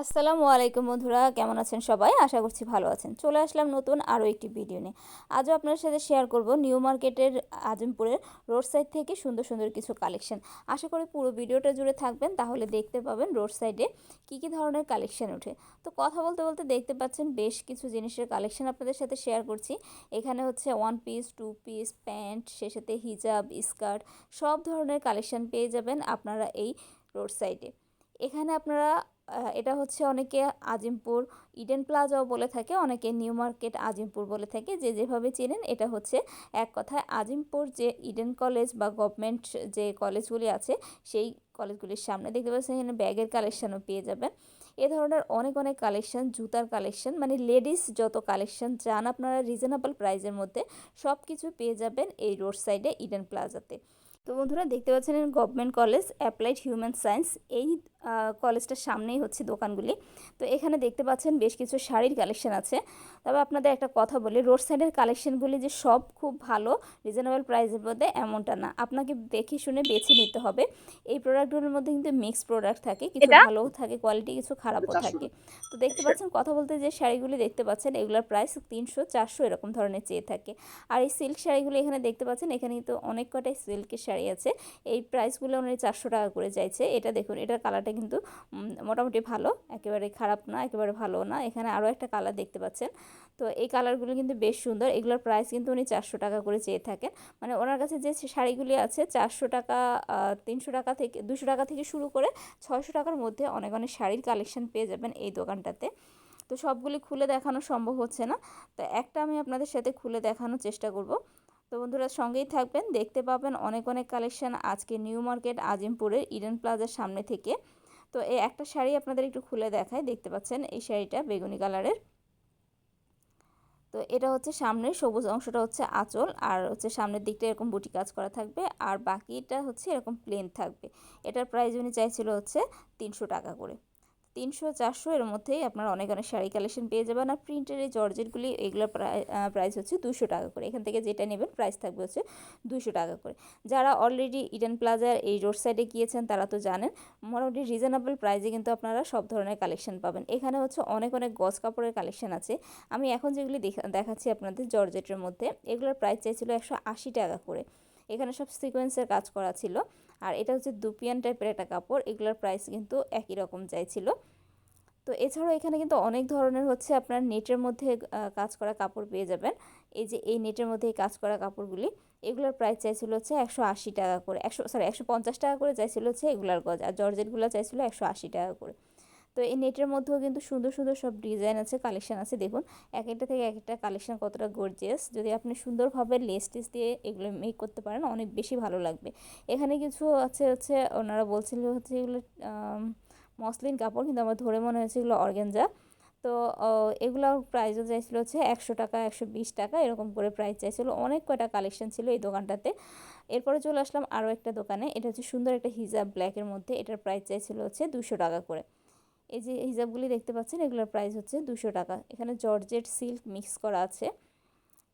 আসসালামু আলাইকুম বন্ধুরা, কেমন আছেন সবাই? আশা করছি ভালো আছেন। চলে আসলাম নতুন আরও একটি ভিডিও নিয়ে। আজও আপনার সাথে শেয়ার করব নিউ মার্কেটের আজমপুরের রোড সাইড থেকে সুন্দর সুন্দর কিছু কালেকশন আশা করি পুরো ভিডিওটা জুড়ে থাকবেন, তাহলে দেখতে পাবেন রোড সাইডে কী কী ধরনের কালেকশন ওঠে। তো কথা বলতে বলতে দেখতে পাচ্ছেন বেশ কিছু জিনিসের কালেকশন আপনাদের সাথে শেয়ার করছি। এখানে হচ্ছে one piece two piece pant সে সাথে হিজাব স্কার্ট সব ধরনের কালেকশন পেয়ে যাবেন আপনারা এই রোড সাইডে এখানে আপনারা এটা হচ্ছে অনেকে আজিমপুর ইডেন প্লাজাও বলে থাকে, অনেকে নিউ মার্কেট আজিমপুর বলে থাকে, যে যেভাবে চেনেন এটা হচ্ছে এক কথায় আজিমপুর যে ইডেন কলেজ বা গভর্নমেন্ট যে কলেজগুলি আছে, সেই কলেজগুলির সামনে দেখতে পাচ্ছেন, এখানে ব্যাগের কালেকশনও পেয়ে যাবেন। এ ধরনের অনেক অনেক কালেকশন জুতার কালেকশন মানে লেডিস যত কালেকশন চান, আপনারা রিজনেবল প্রাইজের মধ্যে সব কিছু পেয়ে যাবেন এই রোড সাইডে ইডেন প্লাজাতে তো বন্ধুরা, দেখতে পাচ্ছেন government college applied human science এই কলেজটার সামনেই হচ্ছে দোকানগুলি। তো এখানে দেখতে পাচ্ছেন বেশ কিছু শাড়ির কালেকশন আছে। তবে আপনাদের একটা কথা বলি রোড সাইডের কালেকশনগুলি যে সব খুব ভালো রিজনেবল প্রাইসের মধ্যে এমনটা না। আপনাকে দেখে শুনে বেছে নিতে হবে। এই প্রোডাক্টগুলোর মধ্যে কিন্তু মিক্স প্রোডাক্ট থাকে কিছু ভালোও থাকে কোয়ালিটি কিছু খারাপও থাকে। তো দেখতে পাচ্ছেন কথা বলতে যে শাড়িগুলি দেখতে পাচ্ছেন এগুলোর প্রাইস তিনশো চারশো এরকম ধরনের চেয়ে থাকে। আর এই সিল্ক শাড়িগুলো এখানে দেখতে পাচ্ছেন এখানে কিন্তু অনেক কটাই সিল্কের শাড়ি আছে। এই প্রাইসগুলো ওনারা চারশো টাকা করে চাইছে এটা দেখুন এটার কালারটা কিন্তু মোটামুটি ভালো। একেবারে খারাপ না, একেবারে ভালো না। এখানে আরও একটা কালার দেখতে পাচ্ছেন। তো এই কালারগুলো কিন্তু বেশ সুন্দর। এগুলোর প্রাইস কিন্তু উনি চারশো টাকা করে চেয়ে থাকেন। মানে ওনার কাছে যে শাড়িগুলি আছে, চারশো টাকা তিনশো টাকা থেকে, দুশো টাকা থেকে শুরু করে ছয়শো টাকার মধ্যে অনেক অনেক শাড়ির কালেকশন পেয়ে যাবেন এই দোকানটাতে। তো সবগুলি খুলে দেখানো সম্ভব হচ্ছে না। তো একটা আমি আপনাদের সাথে খুলে দেখানোর চেষ্টা করব। তো বন্ধুরা, সঙ্গেই থাকবেন। দেখতে পাবেন অনেক অনেক কালেকশন আজকে নিউ মার্কেট, আজিমপুরের, ইডেন প্লাজার সামনে থেকে। তো এই একটা শাড়ি আপনাদের একটু খুলে দেখায় দেখতে পাচ্ছেন এই শাড়িটা বেগুনি কালারের। তো এটা হচ্ছে সামনের সবুজ অংশটা হচ্ছে আঁচল, আর হচ্ছে সামনের দিকটা এরকম বুটি কাজ করা থাকবে, আর বাকিটা হচ্ছে এরকম প্লেন থাকবে। এটার প্রাইস উনি চাইছিল হচ্ছে তিনশো টাকা করে। তিনশো চারশো এর মধ্যেই আপনারা অনেক অনেক শাড়ি কালেকশন পেয়ে যাবেন। আর প্রিন্টের এই জর্জেটগুলি এগুলোর প্রাইস হচ্ছে দুশো টাকা করে। এখান থেকে যেটা নেবেন প্রাইস থাকবে হচ্ছে দুশো টাকা করে। যারা অলরেডি ইডেন প্লাজার এই রোড সাইডে গিয়েছেন তারা তো জানেন, মোটামুটি রিজনেবল প্রাইসে কিন্তু আপনারা সব ধরনের কালেকশন পাবেন। এখানে হচ্ছে অনেক অনেক গজ কাপড়ের কালেকশন আছে। আমি এখন যেগুলি দেখা- দেখাচ্ছি আপনাদের জর্জেটের মধ্যে, এগুলোর প্রাইস চাইছিল একশো আশি টাকা করে। এখানে সব সিকোয়েন্সের কাজ করা ছিল। আর এটা হচ্ছে দুপিয়ান টাইপের একটা কাপড়, এগুলোর প্রাইস কিন্তু একই রকম চাইছিল। তো এছাড়াও এখানে কিন্তু অনেক ধরনের হচ্ছে আপনার নেটের মধ্যে কাজ করা কাপড় পেয়ে যাবেন। এই যে এই নেটের মধ্যে কাজ করা কাপড়গুলি, এগুলোর প্রাইস চাইছিল হচ্ছে একশো আশি টাকা করে, একশো সরি একশো পঞ্চাশ টাকা করে চাইছিল হচ্ছে এগুলার গজ, আর জর্জেটগুলো চাইছিল একশো আশি টাকা করে। তো এই নেটের মধ্যেও কিন্তু সুন্দর সুন্দর সব ডিজাইন আছে, কালেকশন আছে। দেখুন, এক একটা থেকে এক একটা কালেকশন কতটা গর্জিয়াস যদি আপনি সুন্দরভাবে লেস টেস দিয়ে এগুলো মেক করতে পারেন, অনেক বেশি ভালো লাগবে। এখানে কিছু আছে হচ্ছে, ওনারা বলছিল হচ্ছে এগুলো মসলিন কাপড়, কিন্তু আমার ধরে মনে হয়েছে এগুলো অর্গ্যানজা তো এগুলোর প্রাইসও চাইছিল হচ্ছে একশো টাকা, একশো বিশ টাকা, এরকম করে প্রাইস চাইছিল। অনেক কয়টা কালেকশন ছিল এই দোকানটাতে। এরপরে চলে আসলাম আরও একটা দোকানে। এটা হচ্ছে সুন্দর একটা হিজাব ব্ল্যাকের মধ্যে। এটার প্রাইস চাইছিল হচ্ছে দুশো টাকা করে। এই যে হিজাবগুলি দেখতে পাচ্ছেন, এগুলোর প্রাইস হচ্ছে দুশো টাকা। এখানে জর্জেট সিল্ক মিক্স করা আছে।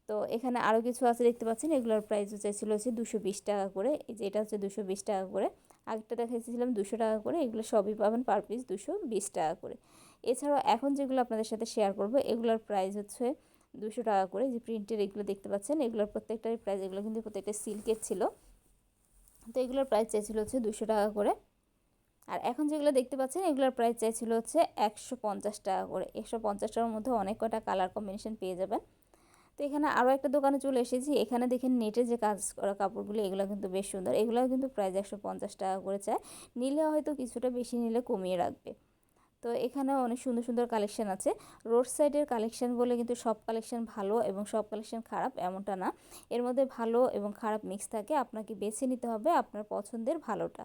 তো এখানে আরও কিছু আছে দেখতে পাচ্ছেন, এগুলোর প্রাইস চাইছিল হচ্ছে দুশো বিশ টাকা করে। এই যে এটা হচ্ছে দুশো বিশ টাকা করে। আগেরটা দেখাইছিলাম দুশো টাকা করে, এগুলো সবই পাবেন পার পিস দুশো বিশ টাকা করে। এছাড়াও এখন যেগুলো আপনাদের সাথে শেয়ার করব, এগুলোর প্রাইস হচ্ছে দুশো টাকা করে। যে প্রিন্টের এগুলো দেখতে পাচ্ছেন, এগুলোর প্রত্যেকটারই প্রাইস এগুলো কিন্তু প্রত্যেকটা সিল্কের ছিল। তো এগুলোর প্রাইস চাইছিল হচ্ছে দুশো টাকা করে। আর এখন যেগুলো দেখতে পাচ্ছেন, এগুলোর প্রাইস চাইছিল হচ্ছে একশো পঞ্চাশ টাকা করে। একশো পঞ্চাশ টাকার মধ্যে অনেক কটা কালার কম্বিনেশন পেয়ে যাবেন। তো এখানে আরও একটা দোকানে চলে এসেছি। এখানে দেখেন নেটে যে কাজ করা কাপড়গুলো, এগুলো কিন্তু বেশ সুন্দর। এগুলোও কিন্তু প্রাইস একশো পঞ্চাশ টাকা করে চায় নিলে হয়তো কিছুটা বেশি, নিলে কমিয়ে রাখবে। তো এখানেও অনেক সুন্দর সুন্দর কালেকশন আছে। রোড সাইডের কালেকশন বলে কিন্তু সব কালেকশন ভালো এবং সব কালেকশন খারাপ এমনটা না। এর মধ্যে ভালো এবং খারাপ মিক্স থাকে। আপনাকে বেছে নিতে হবে আপনার পছন্দের ভালোটা।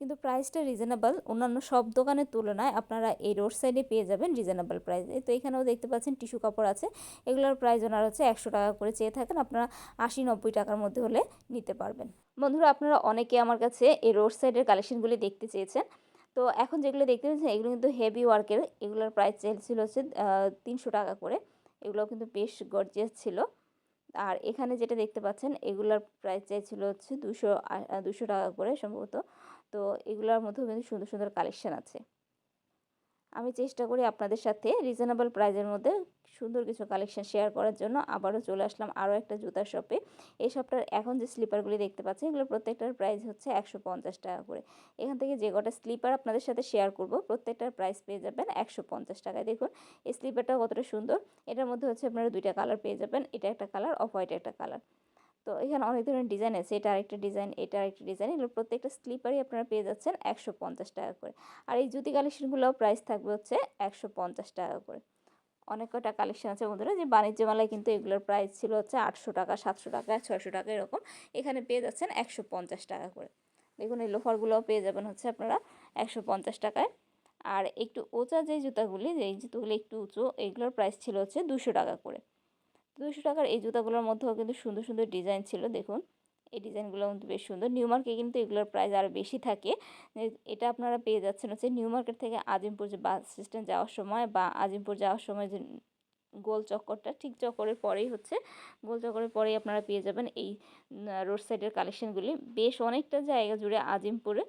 কিন্তু প্রাইসটা রিজনেবল অন্যান্য সব দোকানের তুলনায় আপনারা এই রোড সাইডে পেয়ে যাবেন রিজনেবল প্রাইসে তো এখানেও দেখতে পাচ্ছেন টিস্যু কাপড় আছে। এগুলোর প্রাইস ওনারা হচ্ছে একশো টাকা করে চেয়ে থাকেন। আপনারা আশি নব্বই টাকার মধ্যে হলে নিতে পারবেন। বন্ধুরা, আপনারা অনেকে আমার কাছে এই রোড সাইডের কালেকশনগুলি দেখতে চেয়েছেন। তো এখন যেগুলো দেখতে পাচ্ছেন এগুলো কিন্তু হেভি ওয়ার্কের এগুলোর প্রাইস ছিল হচ্ছে তিনশো টাকা করে। এগুলো কিন্তু বেশ গর্জিয়াস ছিল। আর এখানে যেটা দেখতে পাচ্ছেন, এগুলোর প্রাইস চাইছিল হচ্ছে দুশো দুশো টাকা করে সম্ভবত। তো এগুলোর মধ্যেও কিন্তু সুন্দর সুন্দর কালেকশান আছে। আমি চেষ্টা করি আপনাদের সাথে রিজনেবল প্রাইজের মধ্যে সুন্দর কিছু কালেকশন শেয়ার করার জন্য। আবারও চলে আসলাম আরও একটা জুতার শপে এই শপটার এখন যে স্লিপারগুলি দেখতে পাচ্ছেন, এগুলো প্রত্যেকটার প্রাইস হচ্ছে একশো পঞ্চাশ টাকা করে। এখান থেকে যে কটা স্লিপার আপনাদের সাথে শেয়ার করব, প্রত্যেকটার প্রাইস পেয়ে যাবেন একশো পঞ্চাশ টাকায়। দেখুন, এই স্লিপারটা কতটা সুন্দর। এটার মধ্যে হচ্ছে আপনারা দুইটা কালার পেয়ে যাবেন। এটা একটা কালার অফ হোয়াইট একটা কালার তো এখানে অনেক ধরনের ডিজাইন আছে। এটা আরেকটা ডিজাইন, এটা আরেকটা ডিজাইন। এগুলো প্রত্যেকটা স্লিপারই আপনারা পেয়ে যাচ্ছেন একশো পঞ্চাশ টাকা করে। আর এই জুতি কালেকশনগুলোও প্রাইস থাকবে হচ্ছে একশো পঞ্চাশ টাকা করে। অনেক কটা কালেকশন আছে বন্ধুরা, যে বাণিজ্য মেলায় কিন্তু এগুলোর প্রাইস ছিল হচ্ছে আটশো টাকা, সাতশো টাকা, ছয়শো টাকা এরকম। এখানে পেয়ে যাচ্ছেন একশো পঞ্চাশ টাকা করে। দেখুন এই লোফারগুলোও পেয়ে যাবেন হচ্ছে আপনারা একশো পঞ্চাশ টাকায়। আর একটু ওচা যে জুতাগুলি, যে জুতোগুলি একটু উঁচু, এগুলোর প্রাইস ছিল হচ্ছে দুশো টাকা করে। দুশো টাকার এই জুতাগুলোর মধ্যেও কিন্তু সুন্দর সুন্দর ডিজাইন ছিল, দেখুন। এই ডিজাইনগুলো কিন্তু বেশ সুন্দর। নিউ মার্কে কিন্তু এগুলোর প্রাইস আরও বেশি থাকে। এটা আপনারা পেয়ে যাচ্ছেন হচ্ছে নিউ মার্কেট থেকে আজিমপুর যে বাস স্ট্যান্ড যাওয়ার সময় বা আজিমপুর যাওয়ার সময় যে গোল চক্করটা, ঠিক চক্করের পরেই হচ্ছে, গোল চক্করের পরেই আপনারা পেয়ে যাবেন এই রোড সাইডের কালেকশনগুলি বেশ অনেকটা জায়গা জুড়ে আজিমপুরে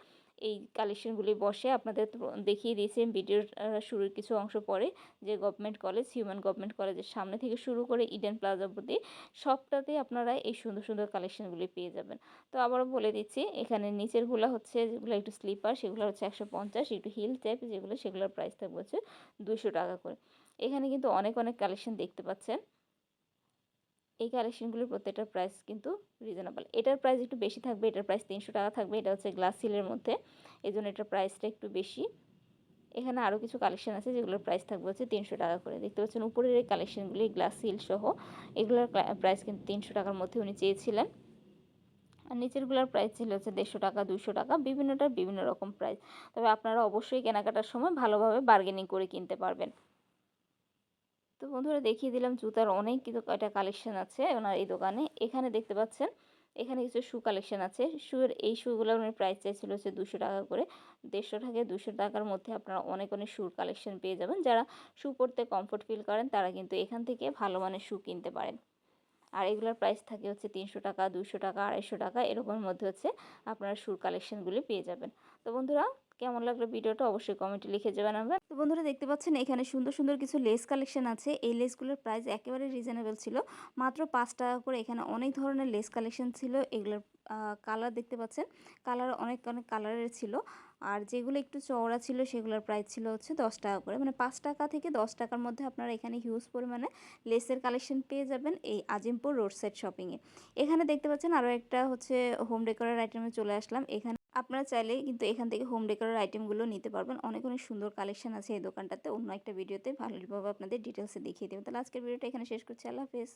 এই কালেকশনগুলি বসে আপনাদের দেখিয়ে দিয়েছি ভিডিওর শুরুর কিছু অংশ পরে, যে গভর্নমেন্ট কলেজ হিউম্যান গভর্নমেন্ট কলেজের সামনে থেকে শুরু করে ইডেন প্লাজা অবধি সবটাতেই আপনারা এই সুন্দর সুন্দর কালেকশনগুলি পেয়ে যাবেন। তো আবারও বলে দিচ্ছি, এখানে নিচেরগুলো হচ্ছে, যেগুলো একটু স্লিপার সেগুলো হচ্ছে একশো পঞ্চাশ, একটু হিল টাইপ যেগুলো সেগুলোর প্রাইস থাকবে হচ্ছে দুশো টাকা করে। এখানে কিন্তু অনেক অনেক কালেকশন দেখতে পাচ্ছেন। এই কালেকশনগুলোর প্রত্যেকটার প্রাইস কিন্তু রিজনেবল এটার প্রাইস একটু বেশি থাকবে, এটার প্রাইস তিনশো টাকা থাকবে, এটা হচ্ছে গ্লাস সিলের মধ্যে। এই জন্য এটার প্রাইসটা একটু বেশি। এখানে আরও কিছু কালেকশন আছে যেগুলোর প্রাইস থাকবে হচ্ছে তিনশো টাকা করে। দেখতে পাচ্ছেন উপরের এই কালেকশনগুলি গ্লাস সিল সহ, এগুলোর প্রাইস কিন্তু তিনশো টাকার মধ্যে উনি চেয়েছিলেন। আর নিচেরগুলোর প্রাইস ছিল হচ্ছে দেড়শো টাকা দুশো টাকা, বিভিন্নটার বিভিন্ন রকম প্রাইস তবে আপনারা অবশ্যই কেনাকাটার সময় ভালোভাবে বার্গেনিং করে কিনতে পারবেন। তো বন্ধুরা দেখিয়ে দিলাম জুতার অনেক কিছু কয়টা কালেকশন আছে ওনার এই দোকানে। এখানে দেখতে পাচ্ছেন, এখানে কিছু শু কালেকশন আছে। শুয়ের এই শুগুলো উনি প্রাইস চাইছিল হচ্ছে দুশো টাকা করে। দেড়শো থেকে দুশো টাকার মধ্যে আপনারা অনেক অনেক শুর কালেকশন পেয়ে যাবেন। যারা শু পরতে কমফোর্ট ফিল করেন, তারা কিন্তু এখান থেকে ভালো মানের শু কিনতে পারেন। আর এগুলোর প্রাইস থাকে হচ্ছে তিনশো টাকা, দুশো টাকা, আড়াইশো টাকা, এরকমের মধ্যে হচ্ছে আপনারা শুর কালেকশনগুলি পেয়ে যাবেন। তো বন্ধুরা কেমন লাগল ভিডিওটা অবশ্যই কমেন্টে লিখে আমরা তো বন্ধুরা দেখতে পাচ্ছেন, এখানে সুন্দর সুন্দর কিছু লেস কালেকশন আছে। এই লেসগুলোর প্রাইস একেবারে রিজনেবল ছিল। মাত্র পাঁচ টাকা করে এখানে অনেক ধরনের লেস কালেকশন ছিল। এগুলোর কালার দেখতে পাচ্ছেন কালার অনেক অনেক কালারের ছিল। আর যেগুলো একটু চওড়া ছিল, সেগুলোর প্রাইস ছিল হচ্ছে দশ টাকা করে। মানে পাঁচ টাকা থেকে দশ টাকার মধ্যে আপনারা এখানে হিউজ পরিমাণে লেসের কালেকশন পেয়ে যাবেন এই আজিমপুর রোড সাইড শপিংয়ে এখানে দেখতে পাচ্ছেন আরও একটা হচ্ছে হোম ডেকোরের আইটেমে চলে আসলাম। এখানে আপনারা চাইলে কিন্তু এখান থেকে হোম ডেকোরের আইটেমগুলো নিতে পারবেন। অনেক অনেক সুন্দর কালেকশন আছে এই দোকানটাতে। অন্য একটা ভিডিওতে ভালোভাবে আপনাদের ডিটেলসে দেখিয়ে দেবেন। তাহলে আজকের ভিডিওটা এখানে শেষ করছি। আল্লাহ হাফেজ।